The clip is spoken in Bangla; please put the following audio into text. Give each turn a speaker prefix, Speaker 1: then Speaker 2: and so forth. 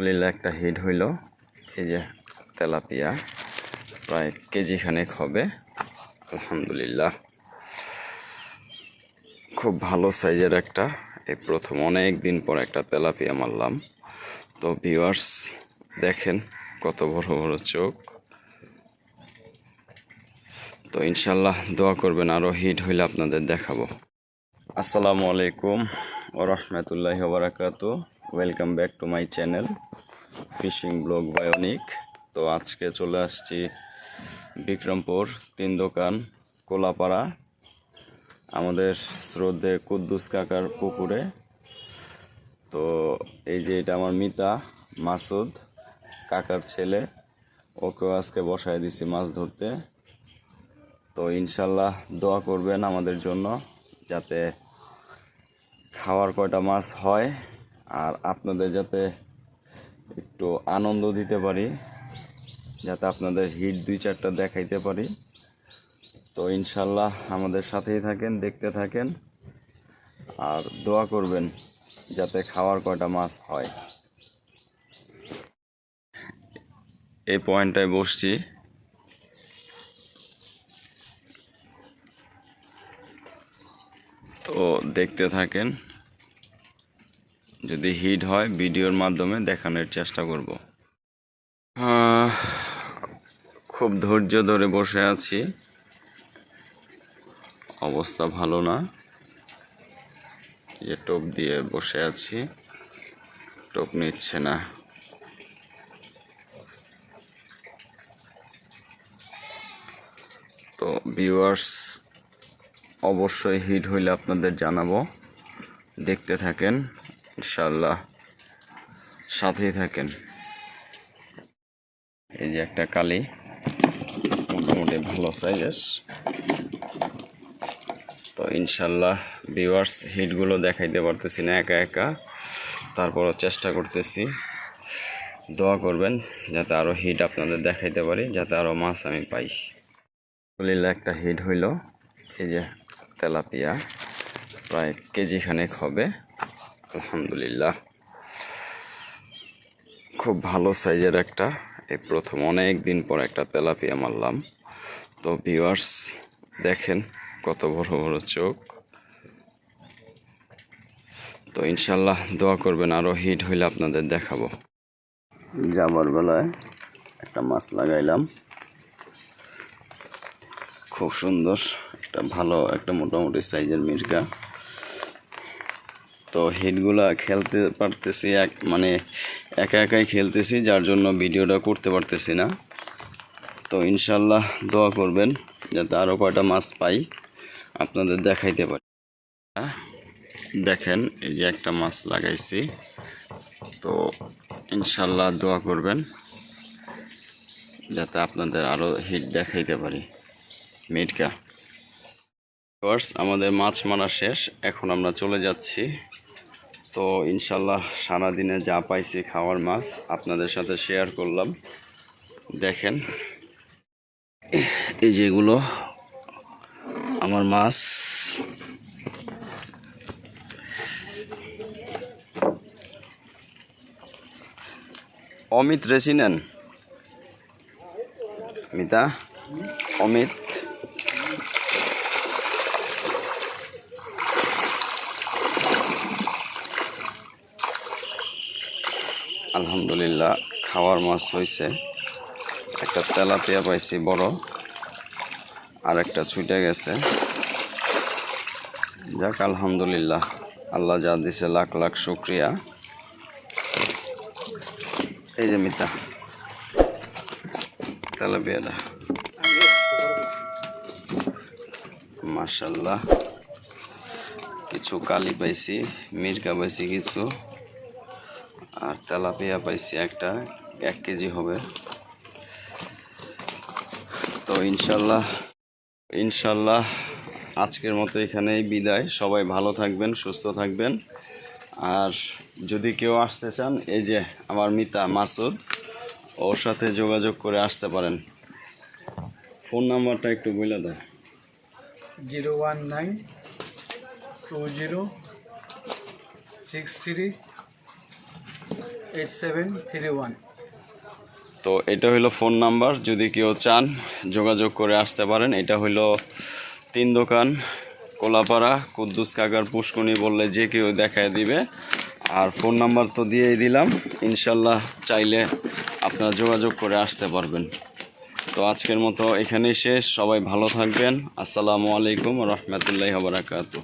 Speaker 1: আলহামদুলিল্লাহ একটা হিট হইল, এই যে তেলাপিয়া, প্রায় কেজি খানেক হবে, আলহামদুলিল্লাহ। খুব ভালো সাইজের একটা, এই প্রথম অনেক দিন পর একটা তেলাপিয়া মারলাম। তো ভিউয়ার্স দেখেন কত বড় বড় চোখ। তো ইনশাল্লাহ দোয়া করবেন আরও হিট হইলে আপনাদের দেখাবো। আসসালামু আলাইকুম ও রহমতুল্লাহ বারাকাতু welcome back to my channel fishing vlog bionic তো আজকে চলে আসছি বিক্রমপুর, তিন দোকান, কোলাপাড়া, আমাদের শ্রদ্ধে কুদ্দুস কাকার পুকুরে। তো এই যে এটা আমার মিতা মাসুদ, কাকার ছেলে, ওকেও আজকে বসায় দিছি মাছ ধরতে। তো ইনশাল্লাহ দোয়া করবেন আমাদের জন্য, যাতে খাওয়ার কয়টা মাছ হয় আর আপনাদের যাতে একটু আনন্দ দিতে পারি, যাতে আপনাদের হিট দুই চারটা দেখাইতে পারি। তো ইনশাল্লাহ আমাদের সাথেই থাকেন, দেখতে থাকেন। আর দোয়া করবেন যাতে খাওয়ার কয়টা মাছ হয়। এই পয়েন্টটায় বসছি। তো দেখতে থাকেন। যদি হিট হয়, ভিডিওর মাধ্যমে দেখানোর চেষ্টা করব। খুব ধৈর্য ধরে বসে আছি। অবস্থা ভালো না। যে টোপ দিয়ে বসে আছি, টোপ নিচ্ছে না। তো ভিউয়ার্স অবশ্যই হিট হইলে আপনাদের জানাব। দেখতে থাকেন। ইনশাল্লাহ সাথেই থাকেন। এই যে একটা কালি, মোটামুটি ভালো সাইজের তো ইনশাল্লাহ ভিউয়ার্স হিটগুলো দেখাইতে পারতেছি না, একা একা। তারপরও চেষ্টা করতেছি। দোয়া করবেন যাতে আরও হিট আপনাদের দেখাইতে পারি, যাতে আরও মাছ আমি পাই। আলহামদুলিল্লাহ একটা হিট হইল, এই যে তেলাপিয়া। প্রায় কেজি খানেক হবে। আলহামদুলিল্লাহ। খুব ভালো সাইজের একটা। এই প্রথম অনেক দিন পর একটা তেলাপিয়া মারলাম। তো ভিউয়ার্স দেখেন কত বড় বড় চোখ। তো ইনশাল্লাহ দোয়া করবেন আরও হিট হইলে আপনাদের দেখাবো। যাবার বেলায় একটা মাছ লাগাইলাম। খুব সুন্দর, একটা ভালো, একটা মোটামুটি সাইজের মির্গা। তো হিটগুলা খেলতে পারতেছি এক মানে একা একাই খেলতেছি, যার জন্য ভিডিওটা করতে পারতেছি না। তো ইনশাল্লাহ দোয়া করবেন, যাতে আরও কয়টা মাছ পাই, আপনাদের দেখাইতে পারি। দেখেন, এই যে একটা মাছ লাগাইছি। তো ইনশাল্লাহ দোয়া করবেন, যাতে আপনাদের আরও হিট দেখাইতে পারি। মিটকা। আমাদের মাছ মারা শেষ, এখন আমরা চলে যাচ্ছি তো ইনশাল্লাহ সারাদিনে যা পাইছি খাওয়ার মাছ আপনাদের সাথে শেয়ার করলাম। দেখেন, এই যেগুলো আমার মাছ। অমিত রেসি নেন মিতা? অমিত? আলহামদুলিল্লাহ, খাওয়ার মাছ হয়েছে একটা তেলাপিয়া পাইছি বড়, আর একটা ছুটে গেছে। যাক, আলহামদুলিল্লাহ, আল্লাহ যা দিছে, লাখ লাখ শুক্রিয়া। এই যে মিতা তেলাপিয়াটা। মার্শাল্লাহ কিছু কালি পাইছি মির্কা পাইছি কিছু। আর তেলাপিয়া পাইছি একটা, এক কেজি হবে। তো ইনশাল্লাহ ইনশাল্লাহ আজকের মতো এখানেই বিদায়। সবাই ভালো থাকবেন, সুস্থ থাকবেন। আর যদি কেউ আসতে চান, এই যে আমার মিতা মাসুদ, ওর সাথে যোগাযোগ করে আসতে পারেন। ফোন নাম্বারটা একটু বলে দাও।
Speaker 2: Zero one nine two zero six three
Speaker 1: তো এটা হইল ফোন নাম্বার যদি কেউ চান যোগাযোগ করে আসতে পারেন। এটা হইল তিন দোকান, কোলাপাড়া, কুদ্দুস কাকার পুষ্কুনি বললে যে কেউ দেখায় দিবে। আর ফোন নাম্বার তো দিয়েই দিলাম, ইনশাল্লাহ চাইলে আপনারা যোগাযোগ করে আসতে পারবেন। তো আজকের মতো এখানেই শেষ, সবাই ভালো থাকবেন। আসসালামু আলাইকুম রহমতুল্লাহ বারাকাতু